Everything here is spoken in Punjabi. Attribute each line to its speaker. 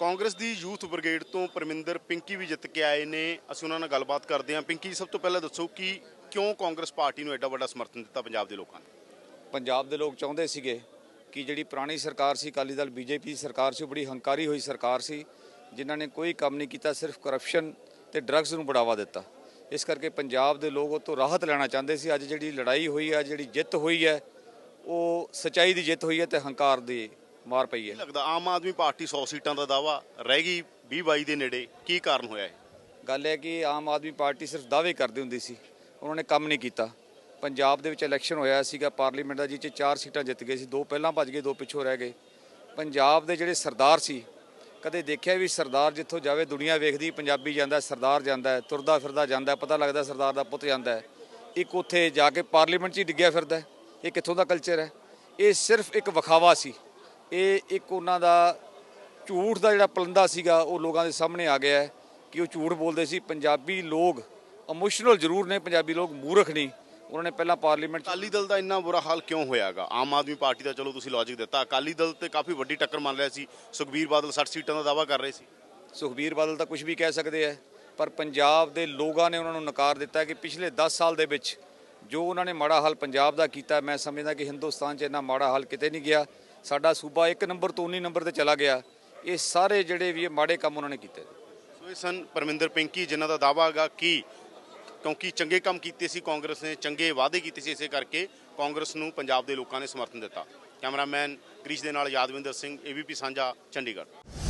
Speaker 1: ਕਾਂਗਰਸ ਦੀ ਯੂਥ ਬ੍ਰਿਗੇਡ ਤੋਂ ਪਰਮਿੰਦਰ ਪਿੰਕੀ ਵੀ ਜਿੱਤ ਕੇ ਆਏ ਨੇ। ਅਸੀਂ ਉਹਨਾਂ ਨਾਲ ਗੱਲਬਾਤ ਕਰਦੇ ਹਾਂ। ਪਿੰਕੀ, ਸਭ ਤੋਂ ਪਹਿਲਾਂ ਦੱਸੋ ਕਿ ਕਿਉਂ ਕਾਂਗਰਸ ਪਾਰਟੀ ਨੂੰ ਐਡਾ ਵੱਡਾ ਸਮਰਥਨ ਦਿੱਤਾ ਪੰਜਾਬ ਦੇ ਲੋਕਾਂ ਨੇ?
Speaker 2: ਪੰਜਾਬ ਦੇ ਲੋਕ ਚਾਹੁੰਦੇ ਸੀਗੇ ਕਿ ਜਿਹੜੀ ਪੁਰਾਣੀ ਸਰਕਾਰ ਸੀ, ਅਕਾਲੀ ਦਲ, ਬੀਜੇਪੀ ਦੀ ਸਰਕਾਰ ਸੀ, ਉਹ ਬੜੀ ਹੰਕਾਰੀ ਹੋਈ ਸਰਕਾਰ ਸੀ, ਜਿਨ੍ਹਾਂ ਨੇ ਕੋਈ ਕੰਮ ਨਹੀਂ ਕੀਤਾ, ਸਿਰਫ ਕਰਪਸ਼ਨ ਤੇ ਡਰੱਗਸ ਨੂੰ ਬੜਾਵਾ ਦਿੱਤਾ। ਇਸ ਕਰਕੇ ਪੰਜਾਬ ਦੇ ਲੋਕ ਉਹ ਤੋਂ ਰਾਹਤ ਲੈਣਾ ਚਾਹੁੰਦੇ ਸੀ। ਅੱਜ ਜਿਹੜੀ ਲੜਾਈ ਹੋਈ ਹੈ, ਜਿਹੜੀ ਜਿੱਤ ਹੋਈ ਹੈ, ਉਹ ਸਚਾਈ ਦੀ ਜਿੱਤ ਹੋਈ ਹੈ ਤੇ ਹੰਕਾਰ ਦੀ ਮਾਰ ਪਈ ਹੈ।
Speaker 1: ਲੱਗਦਾ ਆਮ ਆਦਮੀ ਪਾਰਟੀ 100 ਸੀਟਾਂ ਦਾ ਦਾਵਾ ਰਹਿ ਗਈ 20 22 ਦੇ ਨੇੜੇ ਕੀ ਕਾਰਨ ਹੋਇਆ ਇਹ?
Speaker 2: ਗੱਲ ਹੈ ਕਿ ਆਮ ਆਦਮੀ ਪਾਰਟੀ ਸਿਰਫ ਦਾਅਵੇ ਕਰਦੀ ਹੁੰਦੀ ਸੀ ਉਹਨਾਂ ਨੇ ਕੰਮ ਨਹੀਂ ਕੀਤਾ। ਪੰਜਾਬ ਦੇ ਵਿੱਚ ਇਲੈਕਸ਼ਨ ਹੋਇਆ ਸੀਗਾ ਪਾਰਲੀਮੈਂਟ ਦਾ ਜਿਹ 'ਚ ਚਾਰ ਸੀਟਾਂ ਜਿੱਤ ਗਏ ਸੀ ਦੋ ਪਹਿਲਾਂ ਭੱਜ ਗਏ ਦੋ ਪਿੱਛੋਂ ਰਹਿ ਗਏ। ਪੰਜਾਬ ਦੇ ਜਿਹੜੇ ਸਰਦਾਰ ਸੀ ਕਦੇ ਦੇਖਿਆ ਵੀ ਸਰਦਾਰ ਜਿੱਥੋਂ ਜਾਵੇ ਦੁਨੀਆ ਵੇਖਦੀ ਪੰਜਾਬੀ ਜਾਂਦਾ ਸਰਦਾਰ ਜਾਂਦਾ ਹੈ, ਤੁਰਦਾ ਫਿਰਦਾ ਜਾਂਦਾ ਹੈ, ਪਤਾ ਲੱਗਦਾ ਸਰਦਾਰ ਦਾ ਪੁੱਤ ਜਾਂਦਾ ਹੈ। ਇੱਕ ਉੱਥੇ ਜਾ ਕੇ ਪਾਰਲੀਮੈਂਟ 'ਚ ਹੀ ਡਿੱਗਿਆ ਫਿਰਦਾ ਹੈ। ਇਹ ਕਿੱਥੋਂ ਦਾ ਕਲਚਰ ਹੈ? ਇਹ ਸਿਰਫ ਇੱਕ ਵਿਖਾਵਾ ਸੀ। ਇਹ ਇੱਕ ਉਹਨਾਂ ਦਾ ਝੂਠ ਦਾ ਜਿਹੜਾ ਪਲੰਦਾ ਸੀਗਾ ਉਹ ਲੋਕਾਂ ਦੇ ਸਾਹਮਣੇ ਆ ਗਿਆ ਹੈ ਕਿ ਉਹ ਝੂਠ ਬੋਲਦੇ ਸੀ। ਪੰਜਾਬੀ ਲੋਕ ਇਮੋਸ਼ਨਲ ਜ਼ਰੂਰ ਨੇ ਪੰਜਾਬੀ ਲੋਕ ਮੂਰਖ ਨਹੀਂ ਉਹਨਾਂ ਨੇ ਪਹਿਲਾਂ ਪਾਰਲੀਮੈਂਟ
Speaker 1: ਅਕਾਲੀ ਦਲ ਦਾ ਇੰਨਾ ਬੁਰਾ ਹਾਲ ਕਿਉਂ ਹੋਇਆਗਾ? ਆਮ ਆਦਮੀ ਪਾਰਟੀ ਦਾ ਚਲੋ ਤੁਸੀਂ ਲੌਜੀਕ ਦਿੱਤਾ। ਅਕਾਲੀ ਦਲ ਤੇ ਕਾਫੀ ਵੱਡੀ ਟੱਕਰ ਮੰਨ ਲਿਆ ਸੀ। ਸੁਖਬੀਰ ਬਾਦਲ 60 ਸੀਟਾਂ ਦਾ ਦਾਵਾ ਕਰ ਰਹੇ ਸੀ।
Speaker 2: ਸੁਖਬੀਰ ਬਾਦਲ ਤਾਂ ਕੁਝ ਵੀ ਕਹਿ ਸਕਦੇ ਆ ਪਰ ਪੰਜਾਬ ਦੇ ਲੋਕਾਂ ਨੇ ਉਹਨਾਂ ਨੂੰ ਨਕਾਰ ਦਿੱਤਾ ਕਿ ਪਿਛਲੇ 10 ਸਾਲ ਦੇ ਵਿੱਚ ਜੋ ਉਹਨਾਂ ਨੇ ਮਾੜਾ ਹਾਲ ਪੰਜਾਬ ਦਾ ਕੀਤਾ, ਮੈਂ ਸਮਝਦਾ ਕਿ ਹਿੰਦੁਸਤਾਨ 'ਚ ਇੰਨਾ ਮਾੜਾ ਹਾਲ ਕਿਤੇ ਨਹੀਂ ਗਿਆ। ਸਾਡਾ ਸੂਬਾ ਇੱਕ ਨੰਬਰ ਤੋਂ 19 ਨੰਬਰ ਤੇ ਚਲਾ ਗਿਆ। ਇਹ ਸਾਰੇ ਜਿਹੜੇ ਵੀ ਇਹ ਮਾੜੇ ਕੰਮ ਉਹਨਾਂ ਨੇ ਕੀਤੇ।
Speaker 1: ਸੋ ਇਹ ਸਨ ਪਰਮਿੰਦਰ ਪਿੰਕੀ, ਜਿਨ੍ਹਾਂ ਦਾ ਦਾਵਾ ਹੈਗਾ ਕਿ ਕਿਉਂਕਿ ਚੰਗੇ ਕੰਮ ਕੀਤੇ ਸੀ ਕਾਂਗਰਸ ਨੇ, ਚੰਗੇ ਵਾਅਦੇ ਕੀਤੇ ਸੀ ਇਸੇ ਕਰਕੇ ਕਾਂਗਰਸ ਨੂੰ ਪੰਜਾਬ ਦੇ ਲੋਕਾਂ ਨੇ ਸਮਰਥਨ ਦਿੱਤਾ। ਕੈਮਰਾਮੈਨ ਕ੍ਰਿਸ਼ ਦੇ ਨਾਲ ਯਾਦਵਿੰਦਰ ਸਿੰਘ, ਏਬੀਪੀ ਸਾਂਝਾ, ਚੰਡੀਗੜ੍ਹ।